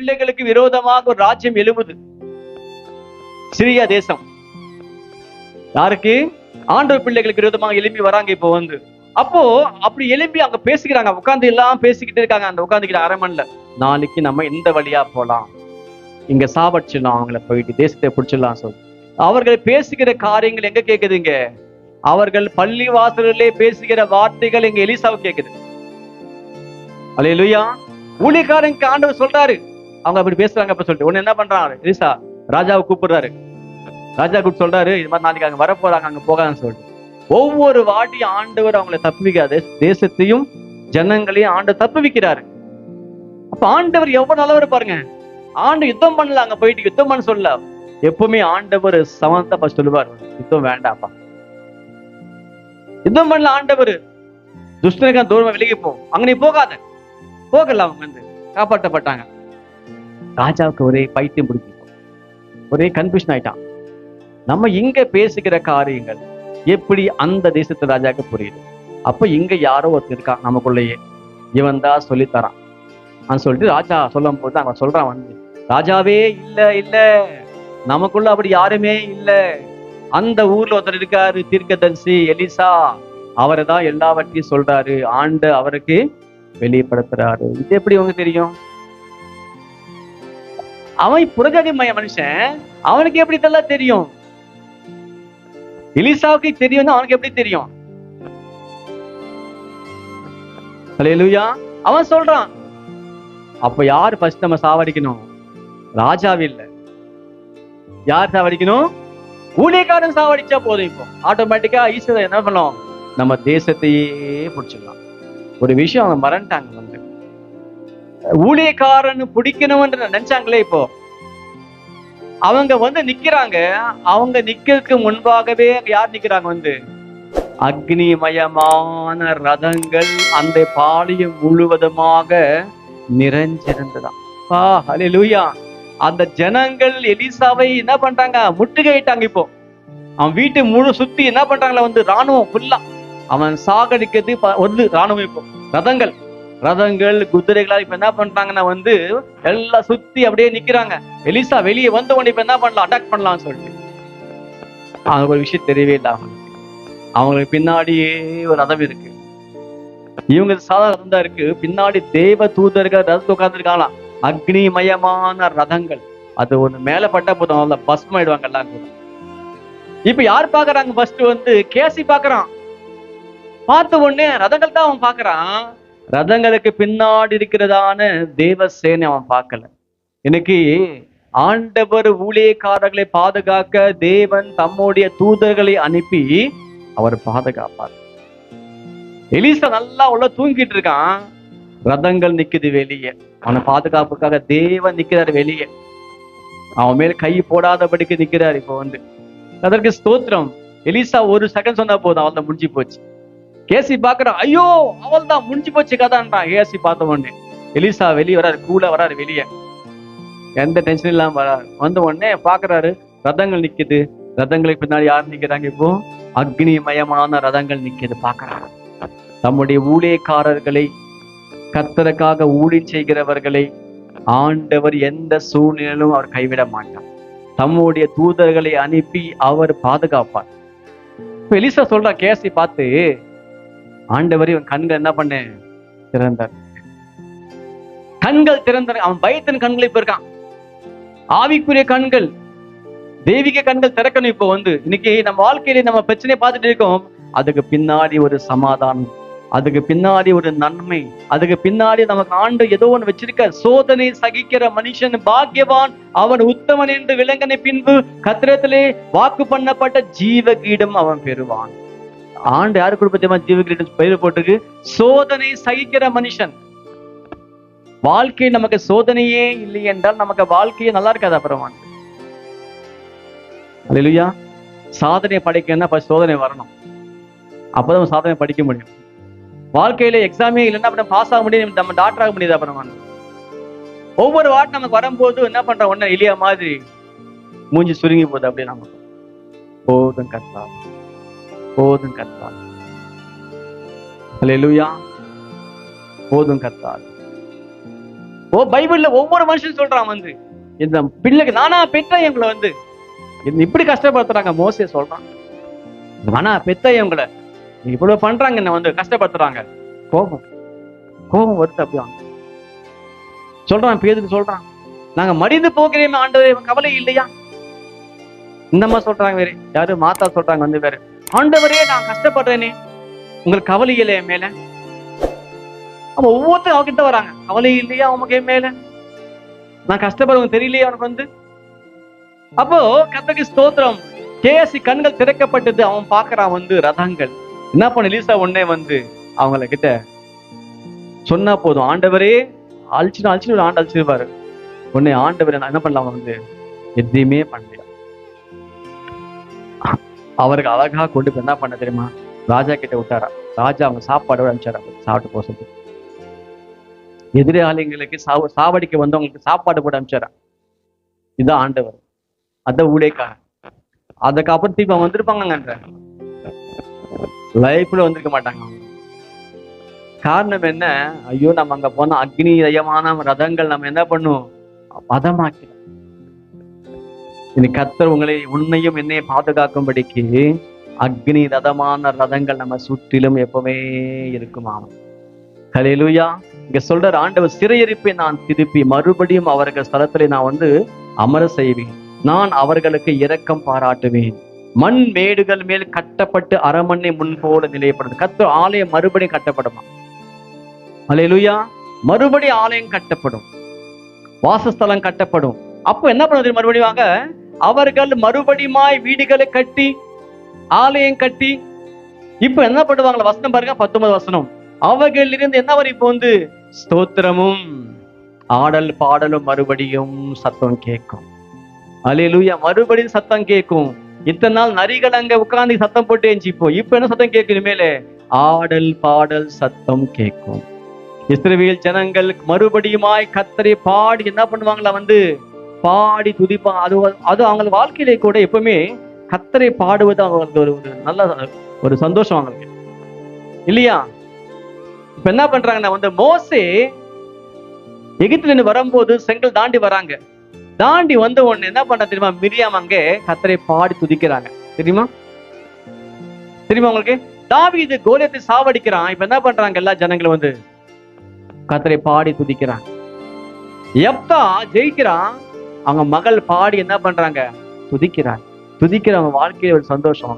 பிள்ளைகளுக்கு விரோதமாக ஒரு ராஜ்யம் எழுபது சிரியா தேசம். யாருக்கு? ஆண்டவர் பிள்ளைகளுக்கு விரோதமாக எழுப்பி வராங்க இப்போ வந்து. அப்போ அப்படி எழுப்பி அங்க பேசிக்கிறாங்க. உட்காந்து எல்லாம் பேசிக்கிட்டு இருக்காங்க. அந்த உட்காந்துக்கிட்ட அரமன்ல நாளைக்கு நம்ம இந்த வழியா போலாம்? இங்க சாவடிச்சிடலாம். அவங்கள போயிட்டு தேசத்தை பிடிச்சிடலாம் சொல்லி அவர்கள் பேசுகிற காரியங்கள் எங்க கேக்குதுங்க அவர்கள் பள்ளி வாசலிலே பேசுகிற வார்த்தைகள் எங்க எலிசாவு கேக்குது. அலையலுயா. ஊழியக்காரங்க ஆண்டவர் சொல்றாரு. அவங்க அப்படி பேசுறாங்க அப்ப சொல்லிட்டு. உடனே என்ன பண்றாங்க ரிசா ராஜாவை கூப்பிடுறாரு. ராஜா கூப்பிட்டு சொல்றாரு இது மாதிரி நாளைக்கு அங்க வர போறாங்க அங்க போகாதுன்னு சொல்லிட்டு. ஒவ்வொரு வாட்டி ஆண்டவர் அவங்களை தப்புவிக்காது. தேசத்தையும் ஜனங்களையும் ஆண்டு தப்புவிக்கிறாரு. அப்ப ஆண்டவர் எவ்வளவு நல்லவர் பாருங்க. ஆண்டு யுத்தம் பண்ணல அங்க போயிட்டு யுத்தம் பண்ண சொல்ல எப்பவுமே ஆண்டவர் சமந்தா சொல்லுவார். யுத்தம் வேண்டாப்பா யுத்தம் பண்ணல ஆண்டவர். துஷ்டனுக்கு தூரமா விலகி போ. அங்க நீ போகாத. போகல அவங்க வந்து. காப்பாற்றப்பட்டாங்க. ராஜாவுக்கு ஒரே பைத்தியம் பிடிக்கும் ஒரே கன்ஃபியூஷன் ஆயிட்டான். நம்ம இங்க பேசுகிற காரியங்கள் எப்படி அந்த தேசத்து ராஜாக்கு புரியுது? அப்ப இங்க யாரோ ஒருத்தர் இருக்கான் நமக்குள்ளேயே. இவன் தான் சொல்லித்தரான். அவன் சொல்லிட்டு ராஜா சொல்லும் போது அவன் சொல்றான் வந்து ராஜாவே இல்ல இல்ல. நமக்குள்ள அப்படி யாருமே இல்ல. அந்த ஊர்ல ஒருத்தர் இருக்காரு தீர்க்கதரிசி எலிசா. அவரை தான் எல்லாவற்றையும் சொல்றாரு. ஆண்டு அவருக்கு வெளிப்படுத்துறாரு. இது எப்படி உங்களுக்கு தெரியும்? அவன் புறஜாதி மய மனுஷன் அவனுக்கு எப்படி இதெல்லாம் தெரியும்? எலிசாவுக்கு தெரியும் அவனுக்கு எப்படி தெரியும்? அவன் சொல்றான் அப்ப யார் ஃபர்ஸ்ட் நம்ம சாவடிக்கணும்? ராஜாவே இல்ல. யார் சாவடிக்கணும்? ஊழியக்காரன் சாவடிச்சா போதும் இப்போ. ஆட்டோமேட்டிக்கா ஈஸ்வரன் என்ன பண்ணும்? நம்ம தேசத்தையே பிடிச்சிடலாம். ஒரு விஷயம் அவங்க மறந்துட்டாங்க வந்து ஊழியக்காரன் பிடிக்கணும்ன்ற நினைச்சாங்களே இப்போ. அவங்க வந்து நிக்கிறாங்க. அவங்க நிக்கிறதுக்கு முன்பாகவே அங்க யார் நிக்கிறாங்க வந்து? அக்னிமயமான ரதங்கள் அந்த பாளையம் முழுவதுமாக நிறைஞ்சிருந்ததாம். பா ஹalleluya. அந்த ஜனங்கள் எலிசாவை என்ன பண்றாங்க? முற்றுகையிட்டாங்க இப்போ. அவன் வீட்டு முழு சுத்தி என்ன பண்றாங்களா வந்து? ராணுவம் ஃபுல்லா அவன் சாகடிக்கிறது வந்து ராணுவம் இப்போ. ரதங்கள். ரதங்கள் குதிரைகளா இப்ப என்ன பண்றாங்கன்னா வந்து எல்லாம் சுத்தி அப்படியே நிக்கிறாங்க. எலிசா வெளியே வந்த உடனே இப்ப என்ன பண்ணலாம்? அட்டாக் பண்ணலாம்னு சொல்லிட்டு. அவங்களுக்கு ஒரு விஷயம் தெரியவே இல்லை. அவங்களுக்கு அவங்களுக்கு பின்னாடியே ஒரு ரதம் இருக்கு. இவங்க சாதாரண ரதம் தான் இருக்கு. பின்னாடி தேவ தூதர்கள் ரதத்தை உட்காந்துருக்காங்களாம் அக்னிமயமான ரதங்கள். அது ஒண்ணு மேல பட்டா போதும். அவ்வளவு பஸ்மம் ஆயிடுவாங்க எல்லாம் கூட இப்ப யார் பாக்குறாங்க ஃபர்ஸ்ட் வந்து? கேசி பாக்குறான் பார்த்த உடனே ரதங்கள் தான் அவன் பாக்குறான் ரதங்களுக்கு பின்னாடி இருக்கிறதான தேவ சேனை அவன் பார்க்கல. இன்னைக்கு ஆண்டவர் ஊழியக்காரர்களை பாதுகாக்க தேவன் தம்முடைய தூதர்களை அனுப்பி அவர் பாதுகாப்பார். எலிசா நல்லா உள்ள தூங்கிட்டு இருக்கான். ரதங்கள் நிக்குது வெளியே. அவனை பாதுகாப்புக்காக தேவன் நிக்கிறாரு வெளியே. அவன் மேல கை போடாதபடிக்கு நிக்கிறாரு இப்போ வந்து. அதற்கு ஸ்தோத்திரம். எலிசா ஒரு செகண்ட் சொன்னா போதும் அவன் முடிஞ்சு போச்சு. கேசி பாக்குறான் ஐயோ அவள் தான் முடிஞ்சு போச்சு கதான்றான். கேசி பார்த்த உடனே எலிசா வெளியே வராரு கூட வராரு வெளியே. எந்த டென்ஷன் இல்லாம வராரு. வந்த உடனே பாக்குறாரு ரதங்கள் நிக்குது. ரதங்களுக்கு பின்னாடி யார் நிக்கிறாங்க இப்போ? அக்னிமயமான ரதங்கள் நிக்குது பாக்குறாரு தம்முடைய ஊழியக்காரர்களை கத்தருக்காக ஊழி செய்கிறவர்களை ஆண்டவர் எந்த சூழ்நிலையிலும் அவர் கைவிட மாட்டார். தம்முடைய தூதர்களை அனுப்பி அவர் பாதுகாப்பார். எலிசா சொல்ற கேசி பார்த்து ஆண்டவர் இவன் கண்கள் என்ன பண்ண? திறந்தார். கண்கள் திறந்த அவன் பயத்தின் கண்களை இப்ப இருக்கான். ஆவிக்குரிய கண்கள் தெய்வீக கண்கள் திறக்கணும் இப்போ வந்து. இன்னைக்கு நம்ம வாழ்க்கையில நம்ம பிரச்சனையை பார்த்துட்டு இருக்கோம். அதுக்கு பின்னாடி ஒரு சமாதானம் அதுக்கு பின்னாடி ஒரு நன்மை அதுக்கு பின்னாடி நமக்கு ஆண்டு ஏதோ ஒன்று வச்சிருக்க சோதனை சகிக்கிற மனுஷன் பாக்கியவான். அவன் உத்தமன் என்று விலங்கனை பின்பு கத்திரத்திலே வாக்கு பண்ணப்பட்ட ஜீவ கீடம் அவன் பெறுவான். ஆண்டு யாரு கொடுப்பத்தியமா ஜீவிக்கிறேன் பயிர் போட்டிருக்கு? சோதனை சகிக்கிற மனுஷன். வாழ்க்கை நமக்கு சோதனையே இல்லை என்றால் நமக்கு வாழ்க்கையே நல்லா இருக்காது அப்புறம் இல்லையா சாதனை படைக்கணும்னா ஃபர்ஸ்ட் சோதனை வரணும். அப்பதான் சாதனை படிக்க முடியும். வாழ்க்கையில எக்ஸாமே இல்லைன்னா அப்புறம் பாஸ் ஆக முடியும் நம்ம டாக்டர் ஆக முடியாது அப்புறம் ஒவ்வொரு வாட் நமக்கு வரும்போது என்ன பண்றோம்? ஒண்ணு எளிய மாதிரி மூஞ்சி சுருங்கி போகுது அப்படியே நமக்கு. போதும் கஷ்டம் போதும் கத்தார் அல்லேலூயா போதும் கத்தார் ஓ பைபிள்ல ஒவ்வொரு மனுஷன் சொல்றான் வந்து இந்த பிள்ளைக்கு நானா பெற்ற இவங்களை வந்து. இப்படி கஷ்டப்படுத்துறாங்க? மோசே சொல்றான். நானா பெத்த எங்களை இவ்வளவு பண்றாங்க என்ன வந்து கஷ்டப்படுத்துறாங்க. கோபம். கோபம் வருது அப்படியா சொல்றான் பேதுக்கு சொல்றான். நாங்க மடிந்து போகிறேன் ஆண்டவரே கவலை இல்லையா? இந்த மாதிரி சொல்றாங்க வேற. யாரு? மாத்தா சொல்றாங்க வந்து வேற. ஆண்டவரே நான் கஷ்டப்படுறேனே உங்களுக்கு கவலை என் மேல அவன் ஒவ்வொருத்தரும் அவகிட்ட வராங்க கவலை இல்லையா அவனுக்கு என் மேல நான் கஷ்டப்படுறவங்க தெரியலையா அவனுக்கு வந்து அப்போ கத்தக்கு ஸ்தோத்திரம் கேசி கண்கள் திறக்கப்பட்டது அவன் பார்க்கறான் வந்து ரதங்கள் என்ன பண்ண லீசா உடனே வந்து அவங்கள கிட்ட சொன்னா போதும் ஆண்டவரே அழிச்சுன்னு அழிச்சுன்னு ஒரு ஆண்டு அழிச்சிருப்பாரு உடனே ஆண்டவரை நான் என்ன பண்ணலாம் வந்து எதையுமே பண்ணல அவருக்கு அழகா கொண்டு போய் என்ன பண்ண தெரியுமா? ராஜா கிட்ட விட்டாரா? ராஜா அவங்க சாப்பாடோட அனுப்பிச்சாரா? சாப்பிட்டு போக சொல்லி. எதிராளிங்களுக்கு சாவ சாவடிக்க வந்தவங்களுக்கு சாப்பாடு போட அனுப்பிச்சாரா? இதான் ஆண்டவர். அதான் ஊழியக்காரன். அதுக்கப்புறம் திருப்பி அவங்க வந்திருப்பாங்கன்ற லைஃப்ல வந்திருக்க மாட்டாங்க. காரணம் என்ன? ஐயோ நம்ம அங்க போனா அக்னி தயமான ரதங்கள் நம்ம என்ன பண்ணுவோம்? பதமாக்கிறோம் இனி கத்தர் உங்களை உன்னையும் என்னையும் பாதுகாக்கும்படிக்கு அக்னி ரதமான ரதங்கள் நம்ம சுற்றிலும் எப்பவுமே இருக்குமாம். ஹalleluya. இங்க சொல்ற ஆண்டவர் சிறையரிப்பை நான் திருப்பி மறுபடியும் அவர்கள் ஸ்தலத்திலே நான் வந்து அமர செய்வேன். நான் அவர்களுக்கு இரக்கம் பாராட்டுவேன். மண் மேடுகள் மேல் கட்டப்பட்டு அரமனை முன்போல நிலையப்படுது கத்து ஆலயம் மறுபடியும் கட்டப்படுமா? அலையலுயா மறுபடி ஆலயம் கட்டப்படும். வாசஸ்தலம் கட்டப்படும். அப்போ என்ன பண்ணுறது மறுபடியும் வாங்க? அவர்கள் மறுபடியுமாய் வீடுகளை கட்டி ஆலயம் கட்டி இப்ப என்ன பண்ணுவாங்களா வசனம் பாருங்க பத்தொன்பது வசனம். அவர்கள் இருந்து என்ன வரும் இப்போ வந்து? ஸ்தோத்திரமும் ஆடல் பாடலும் மறுபடியும் சத்தம் கேட்கும். அலையலூயா மறுபடியும் சத்தம் கேட்கும். இத்தனை நாள் நரிகள் அங்க உட்கார்ந்து சத்தம் போட்டு இருந்துச்சு இப்போ இப்ப என்ன சத்தம் கேட்கும் இனிமேலே? ஆடல் பாடல் சத்தம் கேட்கும். இஸ்ரவேல் ஜனங்கள் மறுபடியுமாய் கத்தரை பாடி என்ன பண்ணுவாங்களா வந்து? பாடி துதிப்பாங்க அது அது அவங்க வாழ்க்கையிலே கூட எப்பவுமே கத்தரை பாடுவது அவங்களுக்கு ஒரு ஒரு நல்ல ஒரு சந்தோஷம் அவங்களுக்கு. இல்லையா? இப்ப என்ன பண்றாங்கன்னா வந்து மோசே எகிப்துல வரும்போது செங்கல் தாண்டி வராங்க. தாண்டி வந்த உடனே என்ன பண்ண தெரியுமா? மிரியாம் அங்கே கத்தரை பாடி துதிக்கிறாங்க. தெரியுமா? தெரியுமா உங்களுக்கு? தாவி இது கோலியத்தை சாவடிக்கிறான். இப்ப என்ன பண்றாங்க எல்லா ஜனங்களும் வந்து? கத்தரை பாடி துதிக்கிறான் எப்தா ஜெயிக்கிறான். அவங்க மகள் பாடி என்ன பண்றாங்க? துதிக்கிறாங்க துதிக்கிற அவங்க வாழ்க்கையில ஒரு சந்தோஷம்